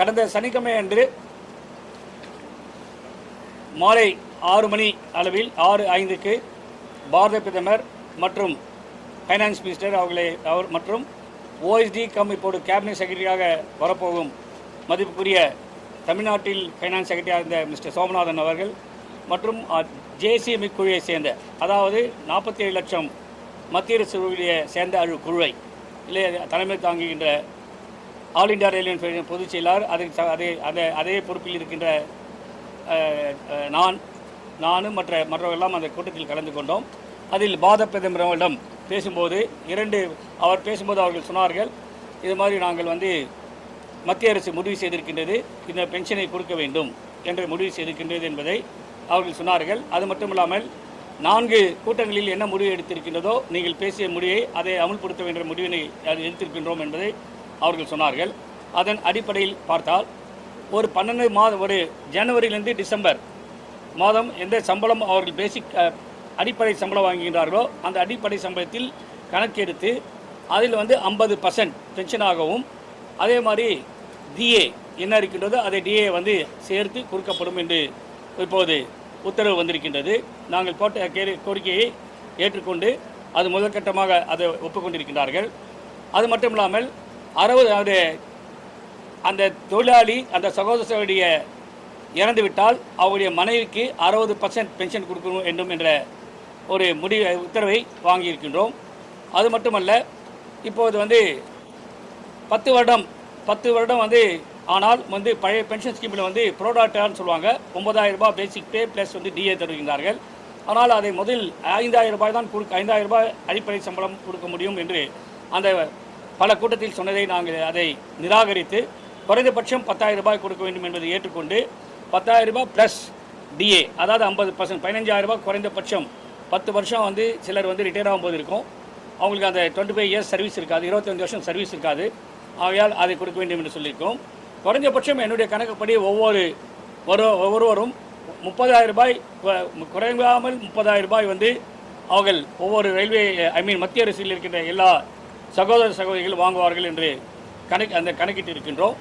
கடந்த சனிக்கிழமை அன்று மாலை ஆறு மணி அளவில் ஆறு ஐந்துக்கு பாரத பிரதமர் மற்றும் ஃபைனான்ஸ் மினிஸ்டர் அவர்களை அவர் மற்றும் ஓஎஸ்டி கம் இப்போது கேபினட் செக்ரட்டரியாக வரப்போகும் மதிப்புக்குரிய தமிழ்நாட்டில் ஃபைனான்ஸ் செக்ரட்டரியாக இருந்த மிஸ்டர் சோமநாதன் அவர்கள் மற்றும் ஜேசிஎம் குழுவை சேர்ந்த அதாவது நாற்பத்தி ஏழு லட்சம் மத்திய அரசு சேர்ந்த அழு குழுவை இல்லை தலைமை தாங்குகின்ற ஆல் இந்தியா ரயில்வே ஃபெடரேஷன் பொதுச் செயலாளர் அதற்கு அதே அதே அதே பொறுப்பில் இருக்கின்ற நான் நானும் மற்ற மற்றவர்களெல்லாம் அந்த கூட்டத்தில் கலந்து கொண்டோம். அதில் பாத பிரதமரிடம் பேசும்போது இரண்டு அவர் பேசும்போது அவர்கள் சொன்னார்கள் இது மாதிரி நாங்கள் வந்து மத்திய அரசு முடிவு செய்திருக்கின்றது இந்த பென்ஷனை கொடுக்க வேண்டும் என்று முடிவு செய்திருக்கின்றது என்பதை அவர்கள் சொன்னார்கள். அது மட்டும் இல்லாமல் நான்கு கூட்டங்களில் என்ன முடிவு எடுத்திருக்கின்றதோ நீங்கள் பேசிய முடிவை அதை அமுல்படுத்த வேண்டிய முடிவினை அது எடுத்திருக்கின்றோம் என்பதை அவர்கள் சொன்னார்கள். அதன் அடிப்படையில் பார்த்தால் ஒரு பன்னெண்டு மாதம் ஒரு ஜனவரியிலிருந்து டிசம்பர் மாதம் எந்த சம்பளம் அவர்கள் பேசிக் அடிப்படை சம்பளம் வாங்குகின்றார்களோ அந்த அடிப்படை சம்பளத்தில் கணக்கெடுத்து அதில் வந்து ஐம்பது பர்சன்ட் பென்ஷனாகவும் அதே மாதிரி டிஏ என்ன இருக்கின்றதோ அதை டிஏ வந்து சேர்த்து கொடுக்கப்படும் என்று இப்போது உத்தரவு வந்திருக்கின்றது. நாங்கள் போட்ட கே கோரிக்கையை ஏற்றுக்கொண்டு அது முதற்கட்டமாக அதை ஒப்புக்கொண்டிருக்கின்றார்கள். அது மட்டும் இல்லாமல் அறுபது அது அந்த தொழிலாளி அந்த சகோதரனுடைய இறந்து விட்டால் அவருடைய மனைவிக்கு அறுபது பர்சன்ட் பென்ஷன் கொடுக்கணும் வேண்டும் என்ற ஒரு முடிவு உத்தரவை வாங்கியிருக்கின்றோம். அது மட்டுமல்ல இப்போது வந்து பத்து வருடம் பத்து வருடம் வந்து ஆனால் வந்து பழைய பென்ஷன் ஸ்கீமில் வந்து ப்ரோடாட்டான்னு சொல்லுவாங்க. ஒன்பதாயிரம் ரூபாய் பேசிக் பே ப்ளஸ் வந்து டிஏ தருகின்றார்கள். ஆனால் அதை முதல் ஐந்தாயிரம் ரூபாய் தான் கொடுக்க ஐந்தாயிரம் ரூபாய் அடிப்படை சம்பளம் கொடுக்க முடியும் என்று அந்த பல கூட்டத்தில் சொன்னதை நாங்கள் அதை நிராகரித்து குறைந்தபட்சம் பத்தாயிரம் ரூபாய் கொடுக்க வேண்டும் என்பதை ஏற்றுக்கொண்டு பத்தாயிரம் ரூபாய் ப்ளஸ் டிஏ அதாவது ஐம்பது பர்சன்ட் பதினஞ்சாயிரம் ரூபாய் குறைந்தபட்சம் பத்து வருஷம் வந்து சிலர் வந்து ரிட்டையர் ஆகும்போது இருக்கும். அவங்களுக்கு அந்த டுவெண்ட்டி ஃபைவ் இயர்ஸ் சர்வீஸ் இருக்காது இருபத்தஞ்சு வருஷம் சர்வீஸ் இருக்காது. ஆகையால் அதை கொடுக்க வேண்டும் என்று சொல்லியிருக்கோம். குறைஞ்சபட்சம் என்னுடைய கணக்குப்படி ஒவ்வொரு ஒரு ஒவ்வொருவரும் முப்பதாயிரம் ரூபாய் கு- குறையாமல் முப்பதாயிரம் ரூபாய் வந்து அவர்கள் ஒவ்வொரு ரயில்வே ஐ மீன் மத்திய அரசில் இருக்கின்ற எல்லா சகோதர சகோதரிகள் வாங்குவார்கள் என்று கணக்கு அந்த கணக்கிட்டு இருக்கின்றோம்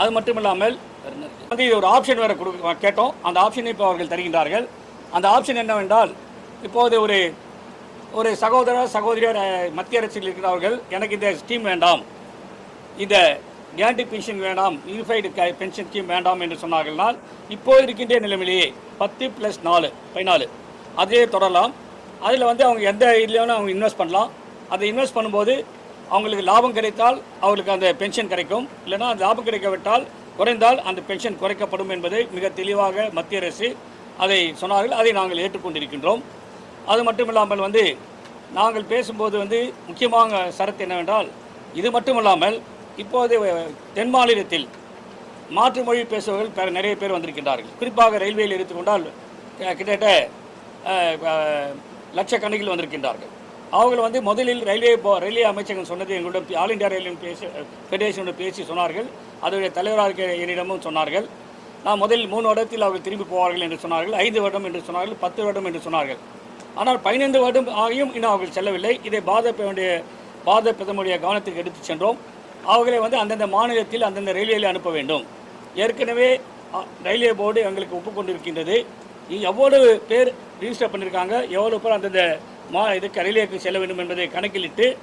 அது மட்டும் இல்லாமல் வந்து இது ஒரு ஆப்ஷன் வேறு கொடுக்க கேட்டோம். அந்த ஆப்ஷனை இப்போ அவர்கள் தருகின்றார்கள். அந்த ஆப்ஷன் என்னவென்றால் இப்போது ஒரு ஒரு சகோதரர் சகோதரியர் மத்திய அரசில் இருக்கிறவர்கள் எனக்கு இந்த ஸ்கீம் வேண்டாம். இந்த கேரண்டி பென்ஷன் வேண்டாம். யூனிஃபைடு பென்ஷன் ஸ்கீம் வேண்டாம் என்று சொன்னார்கள்னால் இப்போ இருக்கின்ற நிலைமையிலேயே பத்து ப்ளஸ் நாலு பதினாலு அதே தொடரலாம். அதில் வந்து அவங்க எந்த இதுலையும் அவங்க இன்வெஸ்ட் பண்ணலாம். அதை இன்வெஸ்ட் பண்ணும்போது அவங்களுக்கு லாபம் கிடைத்தால் அவர்களுக்கு அந்த பென்ஷன் கிடைக்கும். இல்லைன்னா அந்த லாபம் கிடைக்காவிட்டால் குறைந்தால் அந்த பென்ஷன் குறைக்கப்படும் என்பதை மிக தெளிவாக மத்திய அரசு அதை சொன்னார்கள். அதை நாங்கள் ஏற்றுக்கொண்டிருக்கின்றோம். அது மட்டும் இல்லாமல் வந்து நாங்கள் பேசும்போது வந்து முக்கியமான சரத்து என்னவென்றால் இது மட்டும் இல்லாமல் இப்போது தென் மாநிலத்தில் மாற்று மொழி பேசுபவர்கள் நிறைய பேர் வந்திருக்கின்றார்கள். குறிப்பாக ரயில்வேயில் எடுத்துக்கொண்டால் கிட்டத்தட்ட லட்சக்கணக்கில் வந்திருக்கின்றார்கள். அவர்கள் வந்து முதலில் ரயில்வே போ ரயில்வே அமைச்சகம் சொன்னது எங்களுடன் ஆல் இந்தியா ரயில்வே பேசி ஃபெடரேஷனோட பேசி சொன்னார்கள். அதனுடைய தலைவராக இருக்கிற என்னிடமும் சொன்னார்கள். நான் முதலில் மூணு வருடத்தில் அவர்கள் திரும்பி போவார்கள் என்று சொன்னார்கள். ஐந்து வருடம் என்று சொன்னார்கள். பத்து வருடம் என்று சொன்னார்கள். ஆனால் பதினைந்து வருடம் ஆகியும் இன்னும் அவர்கள் செல்லவில்லை. இதை பாரத பாத பிரதமருடைய கவனத்துக்கு எடுத்து சென்றோம். அவர்களை வந்து அந்தந்த மாநிலத்தில் அந்தந்த ரயில்வேயில் அனுப்ப வேண்டும். ஏற்கனவே ரயில்வே போர்டு எங்களுக்கு ஒப்புக்கொண்டிருக்கின்றது எவ்வளவு பேர் ரிஜிஸ்டர் பண்ணியிருக்காங்க எவ்வளவு பேர் அந்தந்த மா இதுக்கு ரயில்வேக்கு செல்ல வேண்டும் என்பதை கணக்கிலிட்டு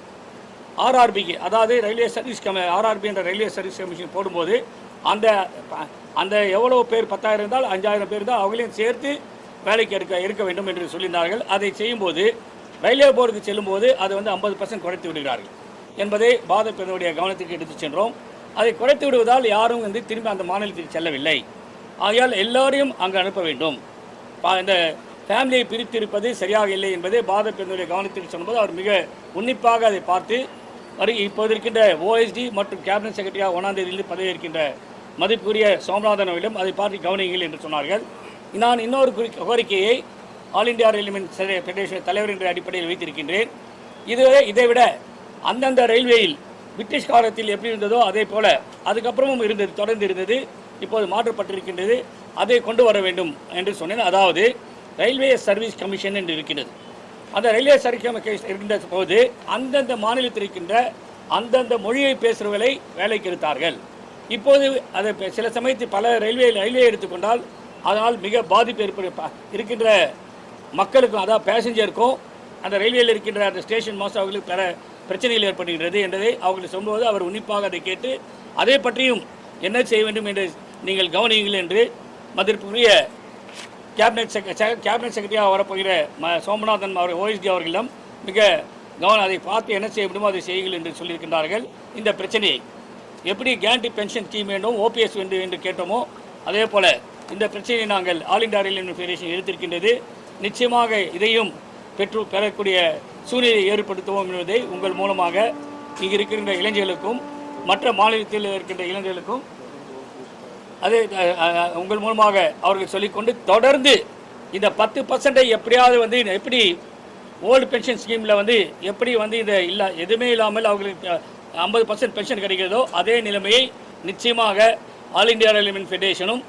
ஆர்ஆர்பிக்கு அதாவது ரயில்வே சர்வீஸ் கம ஆர்ஆர்பி என்ற ரயில்வே சர்வீஸ் கமிஷன் போடும்போது அந்த அந்த எவ்வளோ பேர் பத்தாயிரம் இருந்தால் அஞ்சாயிரம் பேர் இருந்தால் அவங்களையும் சேர்த்து வேலைக்கு எடுக்க இருக்க வேண்டும் என்று சொல்லியிருந்தார்கள். அதை செய்யும்போது ரயில்வே போர்டுக்கு செல்லும்போது அது வந்து ஐம்பது பர்சன்ட் குறைத்து விடுகிறார்கள் என்பதை பாரத கவனத்துக்கு எடுத்துச் சென்றோம். அதை குறைத்து விடுவதால் யாரும் வந்து திரும்பி அந்த மாநிலத்திற்கு செல்லவில்லை. ஆகையால் எல்லாரையும் அங்கு அனுப்ப வேண்டும். பா- இந்த ஃபேமிலியை பிரித்திருப்பது சரியாக இல்லை என்பதை பாரத பெண்ணுடைய கவனத்திற்கு சொன்னபோது அவர் மிக உன்னிப்பாக அதை பார்த்து வரு இப்போது இருக்கின்ற ஓஎஸ்டி மற்றும் கேபினட் செக்ரட்டரியாக ஒன்றாம் தேதியிலிருந்து பதவியேற்கின்ற இருக்கின்ற மதிப்புக்குரிய சோமநாதன் அவர்களிடம் அதை பார்த்து கவனியுங்கள் என்று சொன்னார்கள். நான் இன்னொரு குறி- கோரிக்கையை ஆல் இந்தியா ரயில்வே ஃபெடரேஷன் தலைவர் என்ற அடிப்படையில் வைத்திருக்கின்றேன். இதுவரை இதைவிட அந்தந்த ரயில்வேயில் பிரிட்டிஷ் காலத்தில் எப்படி இருந்ததோ அதே போல அதுக்கப்புறமும் இருந்தது தொடர்ந்து இருந்தது இப்போது மாற்றப்பட்டிருக்கின்றது அதை கொண்டு வர வேண்டும் என்று சொன்னேன். அதாவது ரயில்வே சர்வீஸ் கமிஷன் என்று இருக்கிறது அந்த ரயில்வே சர்வீஸ் கமிஷன் இருக்கின்ற போது அந்தந்த மாநிலத்தில் இருக்கின்ற அந்தந்த மொழியை பேசுகிறவர்களை வேலைக்கு எடுத்தார்கள். இப்போது அதை சில சமயத்தில் பல ரயில்வே ரயில்வே எடுத்துக்கொண்டால் அதனால் மிக பாதிப்பு ஏற்படு இருக்கின்ற மக்களுக்கும் அதாவது பேசஞ்சருக்கும் அந்த ரயில்வேயில் இருக்கின்ற அந்த ஸ்டேஷன் மாஸ்டர் அவர்களுக்கு பெற பிரச்சனைகள் ஏற்படுகின்றது என்பதை அவர்கள் சொல்லும்போது அவர் உன்னிப்பாக அதை கேட்டு அதை பற்றியும் என்ன செய்ய வேண்டும் என்று நீங்கள் கவனியுங்கள் என்று மதிப்பிற்குரிய கேபினெட் செக் கேபினெட் செக்ரட்டரியாக வரப்போகிற ம சோமநாதன் அவர் ஓஎஸ்டி அவர்களிடம் மிக கவனம் அதை பார்த்து என்ன செய்ய முடியுமோ அதை செய்யுங்கள் என்று சொல்லியிருக்கின்றார்கள். இந்த பிரச்சனையை எப்படி கேரண்டி பென்ஷன் ஸ்கீம் வேண்டும் ஓபிஎஸ் வேண்டும் என்று கேட்டோமோ அதே போல் இந்த பிரச்சனையை நாங்கள் ஆல் இண்டியா ரயில்வே ஃபெடரேஷன் எடுத்திருக்கின்றது. நிச்சயமாக இதையும் பெற்று பெறக்கூடிய சூழ்நிலையை ஏற்படுத்துவோம் என்பதை உங்கள் மூலமாக இங்கு இருக்கின்ற இளைஞர்களுக்கும் மற்ற மாநிலத்தில் இருக்கின்ற இளைஞர்களுக்கும் அதே உங்கள் மூலமாக அவர்கள் சொல்லிக்கொண்டு தொடர்ந்து இந்த பத்து பர்சன்டை எப்படியாவது வந்து எப்படி ஓல்டு பென்ஷன் ஸ்கீமில் வந்து எப்படி வந்து இந்த இல்லை எதுவுமே இல்லாமல் அவர்களுக்கு ஐம்பது பர்சன்ட் பென்ஷன் கிடைக்கிறதோ அதே நிலைமையை நிச்சயமாக ஆல் இந்தியா ரயில்வே ஃபெடரேஷனும்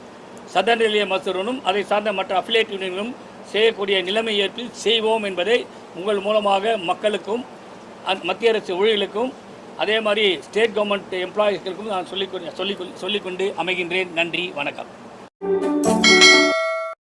சதன் ரயில்வே மசூரனும் அதை சார்ந்த மற்ற அஃபிலேட் யூனியன்களும் செய்யக்கூடிய நிலைமை ஏற்பி செய்வோம் என்பதை உங்கள் மூலமாக மக்களுக்கும் மத்திய அரசு ஊழியர்களுக்கும் அதே மாதிரி ஸ்டேட் கவர்மெண்ட் எம்ப்ளாயிஸ்களுக்கும் நான் சொல்லிக் சொல்லிக் சொல்லிக்கொண்டு அமைகின்றேன். நன்றி. வணக்கம்.